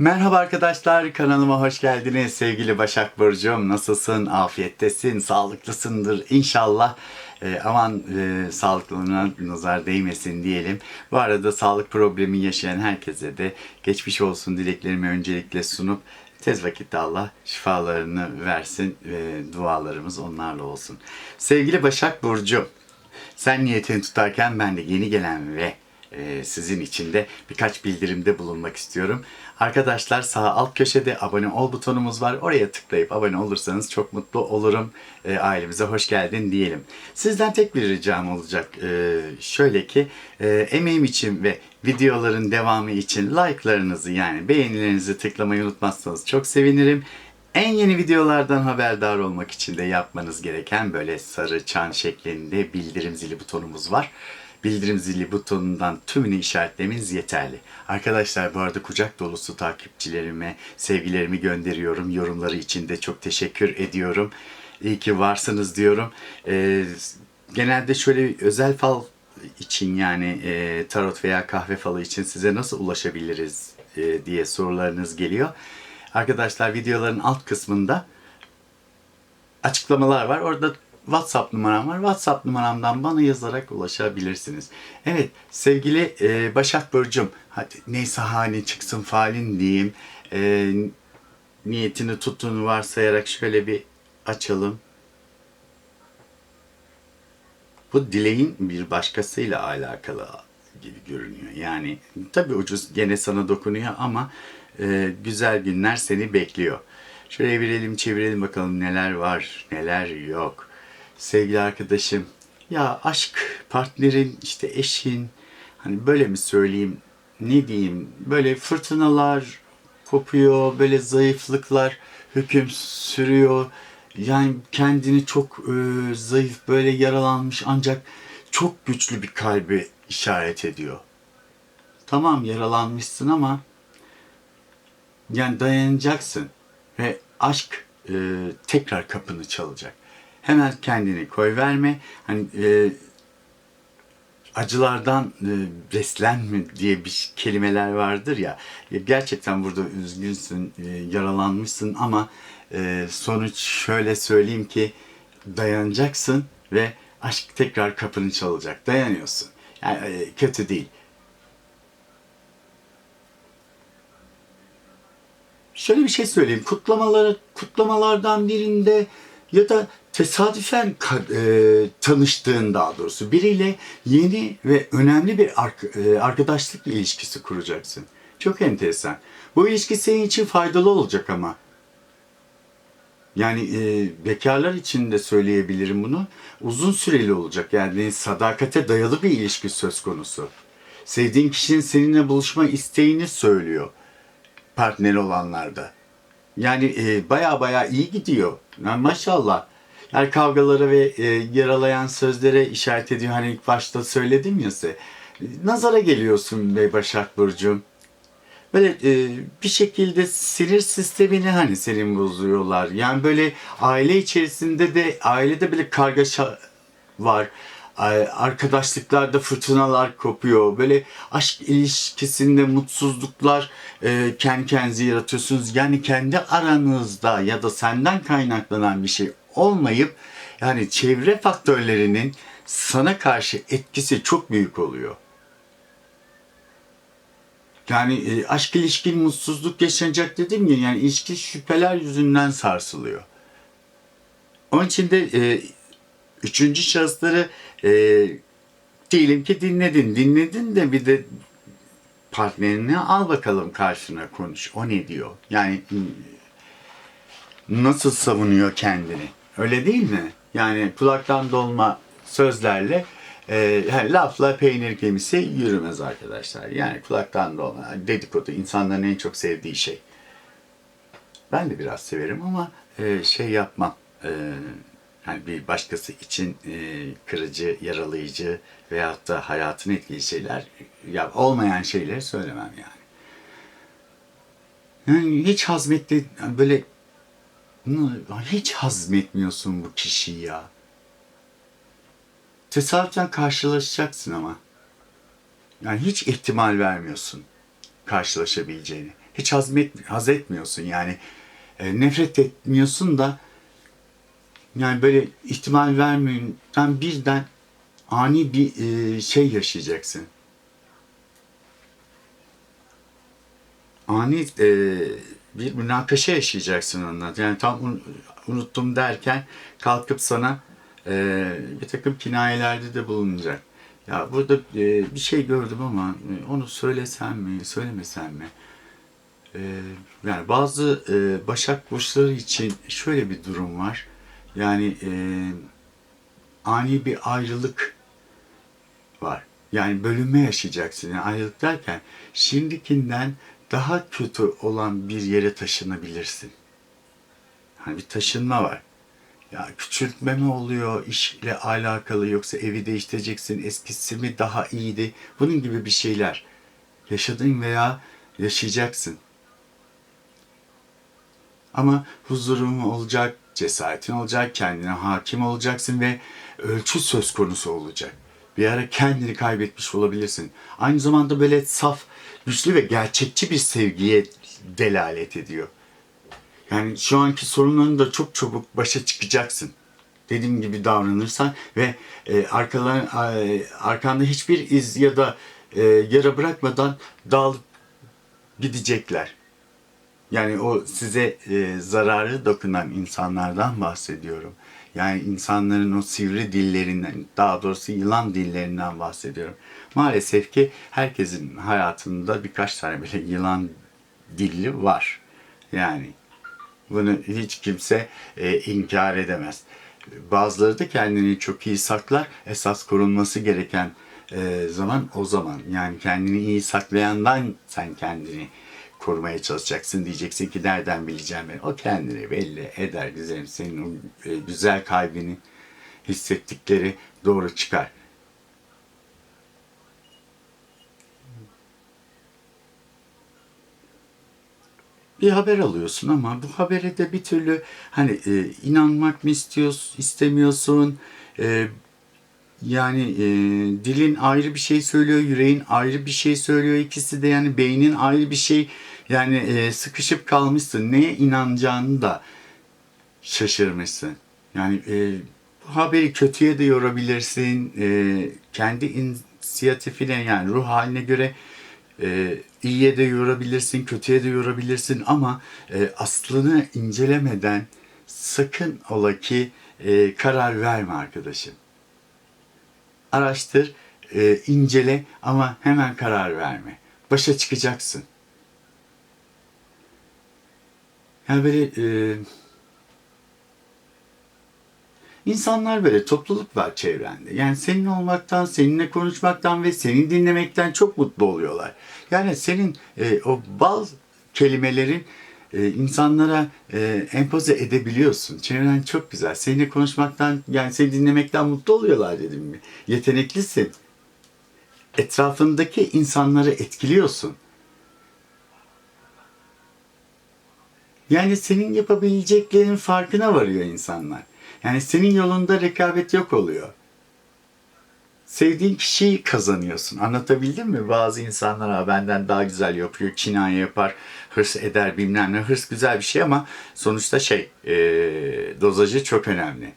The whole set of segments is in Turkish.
Merhaba arkadaşlar, kanalıma hoş geldiniz. Sevgili Başak Burcu'm, nasılsın? Afiyettesin, sağlıklısındır inşallah. Ee, aman e, sağlıklılığına nazar değmesin diyelim. Bu arada sağlık problemi yaşayan herkese de geçmiş olsun dileklerimi öncelikle sunup tez vakitte Allah şifalarını versin ve dualarımız onlarla olsun. Sevgili Başak Burcu, sen niyetini tutarken ben de yeni gelen ve e, sizin için de birkaç bildirimde bulunmak istiyorum. Arkadaşlar sağ alt köşede abone ol butonumuz var. Oraya tıklayıp abone olursanız çok mutlu olurum. E, ailemize hoş geldin diyelim. Sizden tek bir ricam olacak. E, şöyle ki e, emeğim için ve videoların devamı için like'larınızı yani beğenilerinizi tıklamayı unutmazsanız çok sevinirim. En yeni videolardan haberdar olmak için de yapmanız gereken böyle sarı çan şeklinde bildirim zili butonumuz var. Bildirim zili butonundan tümünü işaretlemeniz yeterli. Arkadaşlar bu arada kucak dolusu takipçilerime sevgilerimi gönderiyorum. Yorumları için de çok teşekkür ediyorum. İyi ki varsınız diyorum. Ee, genelde şöyle özel fal için yani e, tarot veya kahve falı için size nasıl ulaşabiliriz e, diye sorularınız geliyor. Arkadaşlar videoların alt kısmında açıklamalar var. Orada WhatsApp numaram var. WhatsApp numaramdan bana yazarak ulaşabilirsiniz. Evet sevgili e, Başak Burcu'm hadi neyse hani çıksın falin diyeyim. E, niyetini tuttuğunu varsayarak şöyle bir açalım. Bu dileğin bir başkasıyla alakalı gibi görünüyor. Yani tabii ucuz gene sana dokunuyor ama e, güzel günler seni bekliyor. Şöyle evirelim çevirelim bakalım neler var neler yok. Sevgili arkadaşım ya aşk partnerin işte eşin hani böyle mi söyleyeyim ne diyeyim böyle fırtınalar kopuyor böyle zayıflıklar hüküm sürüyor. Yani kendini çok e, zayıf böyle yaralanmış ancak çok güçlü bir kalbi işaret ediyor. Tamam yaralanmışsın ama yani dayanacaksın ve aşk e, tekrar kapını çalacak. Hemen kendini koy verme. Hani e, acılardan e, beslenme diye bir kelimeler vardır ya. Ya Gerçekten burada üzgünsün, e, yaralanmışsın ama e, sonuç şöyle söyleyeyim ki dayanacaksın ve aşk tekrar kapını çalacak. Dayanıyorsun. Yani e, kötü değil. şöyle bir şey söyleyeyim. Kutlamaları, kutlamalardan birinde ya da tesadüfen e, tanıştığın daha doğrusu biriyle yeni ve önemli bir e, arkadaşlık ilişkisi kuracaksın. Çok enteresan. Bu ilişki senin için faydalı olacak ama. Yani e, bekarlar için de söyleyebilirim bunu. Uzun süreli olacak. Yani sadakate dayalı bir ilişki söz konusu. Sevdiğin kişinin seninle buluşma isteğini söylüyor partneri olanlarda. Yani e, baya baya iyi gidiyor. Yani maşallah. Yani kavgalara ve e, yaralayan sözlere işaret ediyor. Hani ilk başta söyledim ya size. Nazara geliyorsun be Başak Burcu'm. Böyle e, bir şekilde sinir sistemini hani senin bozuyorlar. Yani böyle aile içerisinde de ailede bile kargaşa var. Arkadaşlıklarda fırtınalar kopuyor. Böyle aşk ilişkisinde mutsuzluklar e, kendi kendinize yaratıyorsunuz. Yani kendi aranızda ya da senden kaynaklanan bir şey olmayıp yani çevre faktörlerinin sana karşı etkisi çok büyük oluyor. Yani e, aşk ilişkin mutsuzluk yaşanacak dedim ya yani ilişki şüpheler yüzünden sarsılıyor. Onun için de e, üçüncü şahısları e, diyelim ki dinledin. Dinledin de bir de partnerini al bakalım karşına konuş. O ne diyor? Yani nasıl savunuyor kendini? Öyle değil mi? Yani kulaktan dolma sözlerle e, yani lafla peynir gemisi yürümez arkadaşlar. Yani kulaktan dolma dedikodu insanların en çok sevdiği şey. Ben de biraz severim ama e, şey yapmam. E, yani bir başkası için e, kırıcı, yaralayıcı veyahut da hayatını etkili şeyler ya olmayan şeyleri söylemem yani. Yani hiç hazmetti yani böyle hiç hazmetmiyorsun bu kişiyi ya. Tesadüfen karşılaşacaksın ama. Yani hiç ihtimal vermiyorsun karşılaşabileceğini. hiç hazmet, haz etmiyorsun yani. E, nefret etmiyorsun da yani böyle ihtimal vermeyin. Sen birden ani bir e, şey yaşayacaksın. Ani e, bir münakaşa yaşayacaksın onunla. Yani tam un- unuttum derken kalkıp sana e, bir takım kinayelerde de bulunacak. Ya burada e, bir şey gördüm ama e, onu söylesem mi, söylemesem mi? E, yani bazı e, Başak burçları için şöyle bir durum var. Yani e, ani bir ayrılık var. Yani bölünme yaşayacaksın. Yani ayrılık derken şimdikinden daha kötü olan bir yere taşınabilirsin. Hani bir taşınma var. Ya küçültme mi oluyor işle alakalı yoksa evi değiştireceksin eskisi mi daha iyiydi bunun gibi bir şeyler yaşadın veya yaşayacaksın. Ama huzurun olacak, cesaretin olacak, kendine hakim olacaksın ve ölçü söz konusu olacak. Bir ara kendini kaybetmiş olabilirsin. Aynı zamanda böyle saf, güçlü ve gerçekçi bir sevgiye delalet ediyor. Yani şu anki sorunlarını da çok çabuk başa çıkacaksın. Dediğim gibi davranırsan ve e, arkalar, e, arkanda hiçbir iz ya da e, yara bırakmadan dağılıp gidecekler. Yani o size e, zararı dokunan insanlardan bahsediyorum. Yani insanların o sivri dillerinden, daha doğrusu yılan dillerinden bahsediyorum. Maalesef ki herkesin hayatında birkaç tane böyle yılan dilli var. Yani bunu hiç kimse e, inkar edemez. Bazıları da kendini çok iyi saklar. Esas korunması gereken e, zaman o zaman. Yani kendini iyi saklayandan sen kendini korumaya çalışacaksın. Diyeceksin ki nereden bileceğim ben. O kendini belli eder güzelim. Senin o e, güzel kalbini hissettikleri doğru çıkar. bir haber alıyorsun ama bu habere de bir türlü hani e, inanmak mı istiyorsun, istemiyorsun. E, yani e, dilin ayrı bir şey söylüyor, yüreğin ayrı bir şey söylüyor. İkisi de yani beynin ayrı bir şey. Yani e, sıkışıp kalmışsın. Neye inanacağını da şaşırmışsın. Yani e, bu haberi kötüye de yorabilirsin. E, kendi inisiyatifine yani ruh haline göre e, iyiye de yorabilirsin, kötüye de yorabilirsin ama e, aslını incelemeden sakın ola ki e, karar verme arkadaşım. Araştır, e, incele ama hemen karar verme. Başa çıkacaksın. Yani böyle e, İnsanlar böyle topluluk var çevrende. Yani senin olmaktan, seninle konuşmaktan ve seni dinlemekten çok mutlu oluyorlar. Yani senin e, o bal kelimelerin e, insanlara e, empoze edebiliyorsun. Çevren çok güzel. Seninle konuşmaktan, yani seni dinlemekten mutlu oluyorlar dedim mi? Yeteneklisin. Etrafındaki insanları etkiliyorsun. Yani senin yapabileceklerin farkına varıyor insanlar. Yani senin yolunda rekabet yok oluyor. Sevdiğin kişiyi kazanıyorsun. Anlatabildim mi? Bazı insanlar "Aa, benden daha güzel yapıyor, kinaye yapar, hırs eder bilmem ne. Hırs güzel bir şey ama sonuçta şey, e, dozajı çok önemli.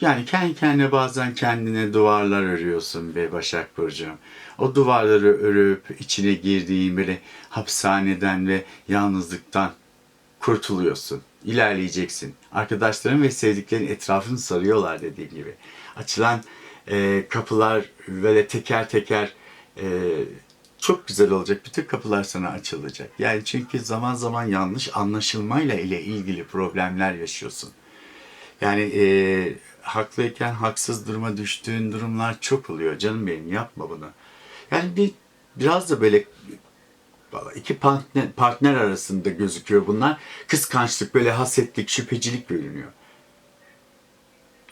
Yani kendi kendine bazen kendine duvarlar örüyorsun be Başak Burcu'm. O duvarları örüp içine girdiğin böyle hapishaneden ve yalnızlıktan kurtuluyorsun. İlerleyeceksin. Arkadaşların ve sevdiklerin etrafını sarıyorlar dediğim gibi. Açılan e, kapılar böyle teker teker e, çok güzel olacak. Bütün kapılar sana açılacak. Yani çünkü zaman zaman yanlış anlaşılmayla ile ilgili problemler yaşıyorsun. Yani e, haklıyken haksız duruma düştüğün durumlar çok oluyor. Canım benim yapma bunu. Yani bir biraz da böyle iki partner, partner arasında gözüküyor bunlar. Kıskançlık, böyle hasetlik, şüphecilik görünüyor.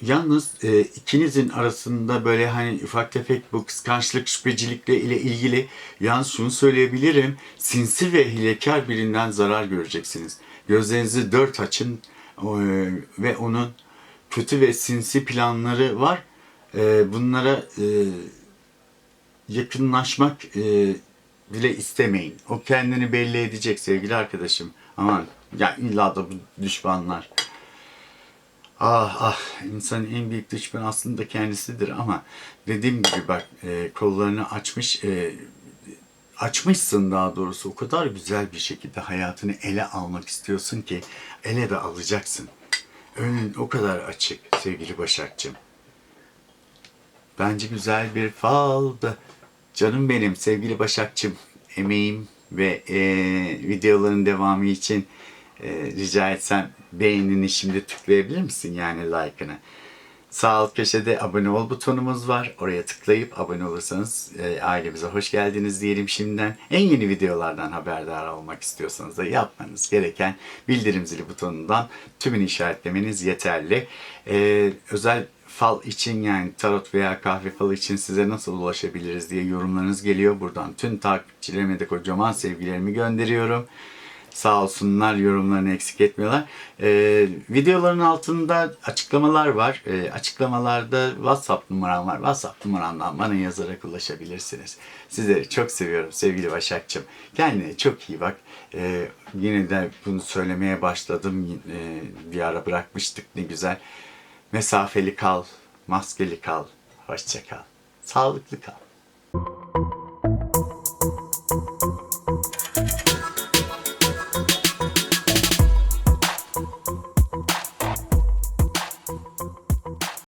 Yalnız e, ikinizin arasında böyle hani ufak tefek bu kıskançlık, şüphecilikle ile ilgili yalnız şunu söyleyebilirim. Sinsi ve hilekar birinden zarar göreceksiniz. Gözlerinizi dört açın e, ve onun kötü ve sinsi planları var. e, bunlara e, yakınlaşmak e, bile istemeyin. O kendini belli edecek sevgili arkadaşım. Aman ya illa da bu düşmanlar. Ah ah insanın en büyük düşmanı aslında kendisidir ama dediğim gibi bak e, kollarını açmış e, açmışsın daha doğrusu o kadar güzel bir şekilde hayatını ele almak istiyorsun ki ele de alacaksın. Önün o kadar açık sevgili Başakçım. Bence güzel bir faldı. Canım benim sevgili Başakçım. Emeğim ve e, videoların devamı için e, rica etsem beğenini şimdi tıklayabilir misin yani like'ını? Sağ alt köşede abone ol butonumuz var. Oraya tıklayıp abone olursanız e, ailemize hoş geldiniz diyelim şimdiden. En yeni videolardan haberdar olmak istiyorsanız da yapmanız gereken bildirim zili butonundan tümünü işaretlemeniz yeterli. E, özel fal için yani tarot veya kahve falı için size nasıl ulaşabiliriz diye yorumlarınız geliyor. Buradan tüm takipçilerime de kocaman sevgilerimi gönderiyorum. Sağ olsunlar yorumlarını eksik etmiyorlar. Ee, videoların altında açıklamalar var. Ee, açıklamalarda WhatsApp numaram var. WhatsApp numaramdan bana yazarak ulaşabilirsiniz. Sizleri çok seviyorum sevgili Başakçım. Kendine çok iyi bak. Ee, yine de bunu söylemeye başladım. Ee, bir ara bırakmıştık ne güzel. Mesafeli kal, maskeli kal, hoşça kal, sağlıklı kal.